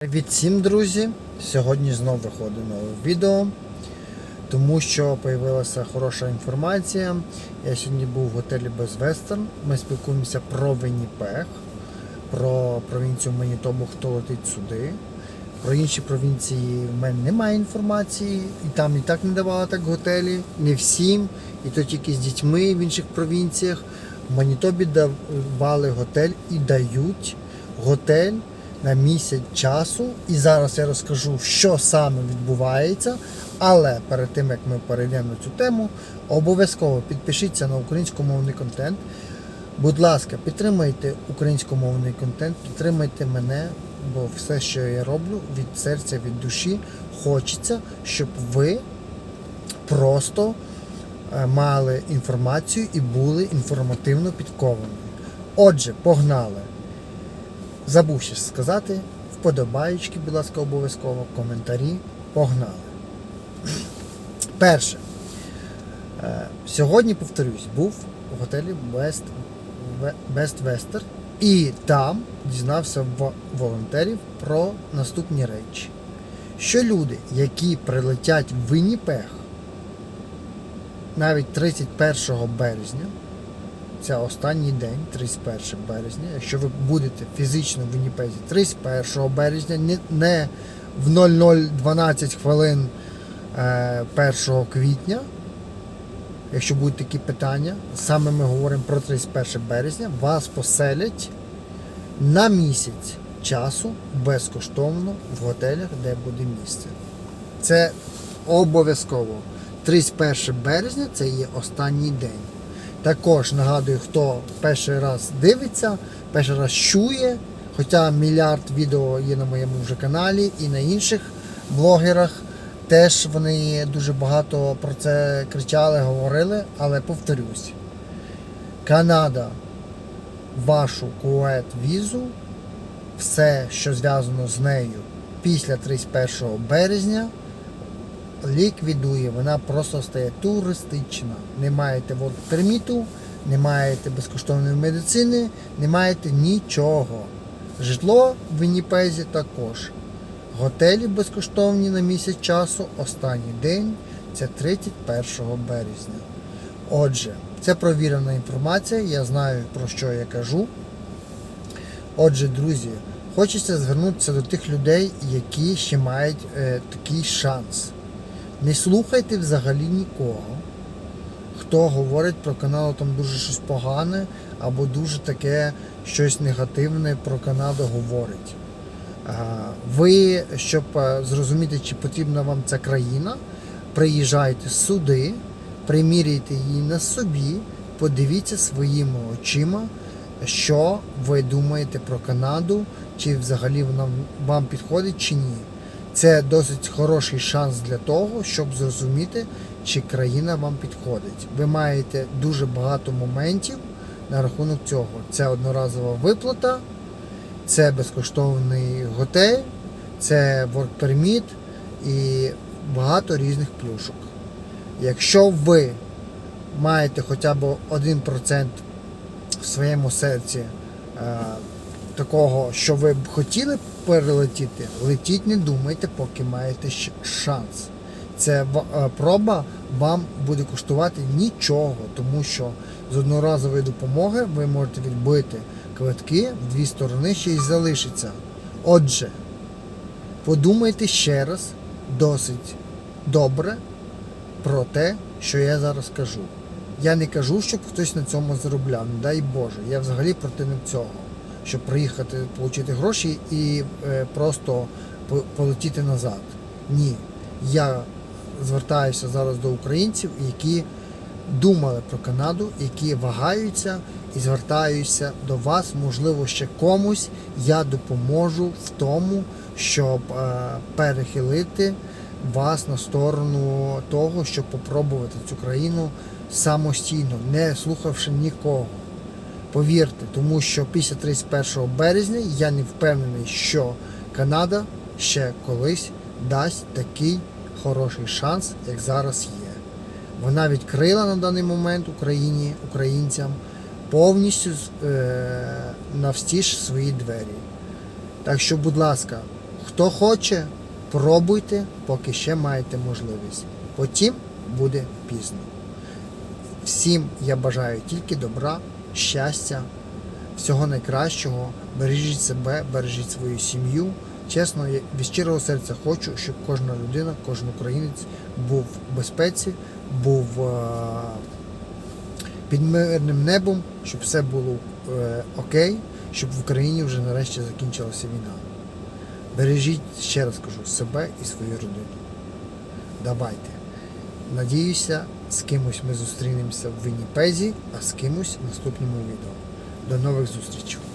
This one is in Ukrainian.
Привіт всім, друзі! Сьогодні знову виходить нове відео, тому що з'явилася хороша інформація. Я сьогодні був в готелі Безвестерн. Ми спілкуємося про Вінніпег, про провінцію Манітобу, хто летить сюди. Про інші провінції в мене немає інформації, і там і так не давали так готелі, не всім, і то тільки з дітьми в інших провінціях. В Манітобі давали готель і дають готель на місяць часу. І зараз я розкажу, що саме відбувається. Але перед тим як ми перейдемо на цю тему, обов'язково підпишіться на українськомовний контент. Будь ласка, підтримайте українськомовний контент, підтримайте мене, бо все, що я роблю від серця, від душі, хочеться, щоб ви просто е, мали інформацію і були інформативно підковані. Отже, погнали! Забув сказати, вподобаючки, будь ласка, обов'язково, коментарі, погнали. Перше. Е, Сьогодні, повторюсь, був у готелі Best, Best Western і там дізнався волонтерів про наступні речі. Що люди, які прилетять в Вінніпег навіть 31 березня, це останній день, 31 березня. Якщо ви будете фізично в Вінніпезі 31 березня, не, в 0012 хвилин е, 1 квітня, якщо будуть такі питання, саме ми говоримо про 31 березня, вас поселять на місяць часу безкоштовно в готелях, де буде місце. Це обов'язково. 31 березня це є останній день. Також нагадую, хто перший раз дивиться, перший раз чує, хоча мільярд відео є на моєму вже каналі і на інших блогерах. Теж вони дуже багато про це кричали, говорили, але повторюсь, Канада, вашу кует візу, все, що зв'язано з нею після 31 березня, ліквідує, вона просто стає туристична. Не маєте перміту, не маєте безкоштовної медицини, не маєте нічого. Житло в Вінніпезі також. Готелі безкоштовні на місяць часу. Останній день це 31 березня. Отже, це провірена інформація, я знаю про що я кажу. Отже, друзі, хочеться звернутися до тих людей, які ще мають е, такий шанс. Не слухайте взагалі нікого, хто говорить про Канаду там дуже щось погане або дуже таке щось негативне про Канаду говорить. Ви, щоб е, зрозуміти, чи потрібна вам ця країна, приїжджайте сюди, приміряйте її на собі, подивіться своїми очима, що ви думаєте про Канаду, чи взагалі вона вам підходить чи ні. Це досить хороший шанс для того, щоб зрозуміти, чи країна вам підходить. Ви маєте дуже багато моментів на рахунок цього. Це одноразова виплата, це безкоштовний готель, це work permit і багато різних плюшок. Якщо ви маєте хоча б 1% в своєму серці е, такого, що ви б хотіли перелетіти, летіть, не думайте, поки маєте шанс. Це е, проба вам буде коштувати нічого, тому що з одноразової допомоги ви можете відбити квитки в дві сторони ще й залишиться. Отже, подумайте ще раз досить добре про те, що я зараз кажу. Я не кажу, щоб хтось на цьому заробляв, не дай Боже. Я взагалі противник цього, щоб приїхати, отримати гроші і е, просто полетіти назад. Ні. Я звертаюся зараз до українців, які думали про Канаду, які вагаються і звертаюся до вас. Можливо, ще комусь я допоможу в тому, щоб е, перехилити вас на сторону того, щоб попробувати цю країну самостійно, не слухавши нікого. Повірте, тому що після 31 березня я не впевнений, що Канада ще колись дасть такий хороший шанс, як зараз є. Вона відкрила на даний момент Україні, українцям повністю е, навстіж свої двері. Так що, будь ласка, Хто хоче, пробуйте, поки ще маєте можливість. Потім буде пізно. Всім я бажаю тільки добра, щастя, всього найкращого. Бережіть себе, бережіть свою сім'ю. Чесно, я від щирого серця хочу, щоб кожна людина, кожен українець був в безпеці, був е, під мирним небом, щоб все було е, окей, щоб в Україні вже нарешті закінчилася війна. Бережіть, ще раз кажу, себе і свою родину. Давайте. Надіюся, з кимось ми зустрінемося в Вінніпезі, а з кимось в наступному відео. До нових зустрічей!